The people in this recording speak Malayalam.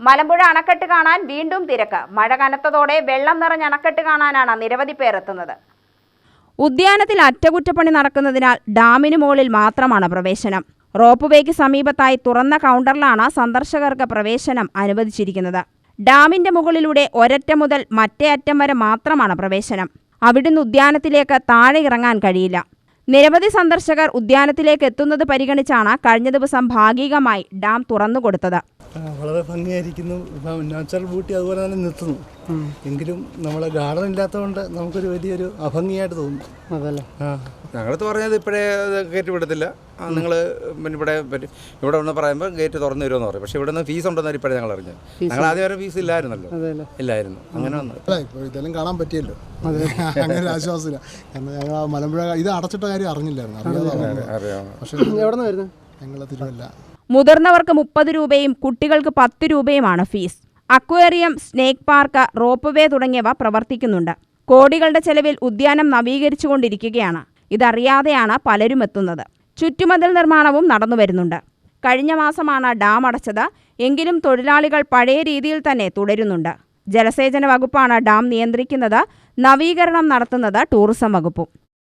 മലമ്പുഴ അണക്കെട്ട് കാണാൻ വീണ്ടും തിരക്ക്. മഴ കനത്തതോടെ വെള്ളം നിറഞ്ഞ അണക്കെട്ട് കാണാനാണ് നിരവധി പേർ എത്തുന്നത്. ഉദ്യാനത്തിൽ അറ്റകുറ്റപ്പണി നടക്കുന്നതിനാൽ ഡാമിന് മുകളിൽ മാത്രമാണ് പ്രവേശനം. റോപ്പ് വേക്ക് സമീപത്തായി തുറന്ന കൗണ്ടറിലാണ് സന്ദർശകർക്ക് പ്രവേശനം അനുവദിച്ചിരിക്കുന്നത്. ഡാമിന്റെ മുകളിലൂടെ ഒരറ്റം മുതൽ മറ്റേ അറ്റം വരെ മാത്രമാണ് പ്രവേശനം. അവിടുന്ന് ഉദ്യാനത്തിലേക്ക് താഴെ ഇറങ്ങാൻ കഴിയില്ല. നിരവധി സന്ദർശകർ ഉദ്യാനത്തിലേക്ക് എത്തുന്നത് പരിഗണിച്ചാണ് കഴിഞ്ഞ ദിവസം ഭാഗികമായി ഡാം തുറന്നുകൊടുത്തത് വളരെ ഭംഗിയായിരിക്കുന്നു. നാച്ചുറൽ ബ്യൂട്ടി അതുപോലെ തന്നെ നിർത്തുന്നു. എങ്കിലും നമ്മളെ ഗാർഡൻ ഇല്ലാത്തതുകൊണ്ട് നമുക്കൊരു വലിയൊരു അഭംഗിയായിട്ട് തോന്നുന്നു. അതല്ലേ? ഞങ്ങളത് പറഞ്ഞത് ഇപ്പോഴേ കയറ്റി വിടത്തില്ല നിങ്ങൾ പിന്നെ ഇവിടെ ഇവിടെ ഒന്ന് പറയുമ്പോൾ ഗേറ്റ് തുറന്നു തരുമെന്ന് പറയും. പക്ഷേ ഇവിടെ നിന്ന് ഫീസ് ഉണ്ടെന്ന് ഇപ്പോഴേ ഞങ്ങൾ അറിഞ്ഞത്. ഞങ്ങൾ ആദ്യം വരെ ഫീസ് ഇല്ലായിരുന്നല്ലോ. ഇല്ലായിരുന്നു. അങ്ങനെ വന്നു. അല്ല ഇപ്പോൾ ഇതെല്ലാം കാണാൻ പറ്റിയല്ലോ. അങ്ങനെ ഒരു ആശ്വാസമില്ല. കാരണം ഞങ്ങൾ ആ മലമ്പുഴ ഇത് അടച്ചിട്ട കാര്യം അറിഞ്ഞില്ലായിരുന്നു. പക്ഷേ ഞങ്ങൾ തിരുവല്ല. മുതിർന്നവർക്ക് മുപ്പത് രൂപയും കുട്ടികൾക്ക് പത്ത് രൂപയുമാണ് fees aquarium snake park ropeway തുടങ്ങിയവ പ്രവർത്തിക്കുന്നുണ്ട്. കോടികളുടെ ചെലവിൽ ഉദ്യാനം നവീകരിച്ചുകൊണ്ടിരിക്കുകയാണ്. ഇതറിയാതെയാണ് പലരും എത്തുന്നത്. ചുറ്റുമതിൽ നിർമ്മാണവും നടന്നുവരുന്നുണ്ട് കഴിഞ്ഞ മാസമാണ് ഡാം അടച്ചത്. എങ്കിലും തൊഴിലാളികൾ പഴയ രീതിയിൽ തന്നെ തുടരുന്നുണ്ട്. ജലസേചന വകുപ്പാണ് ഡാം നിയന്ത്രിക്കുന്നത്. നവീകരണം നടത്തുന്നത് ടൂറിസം വകുപ്പും.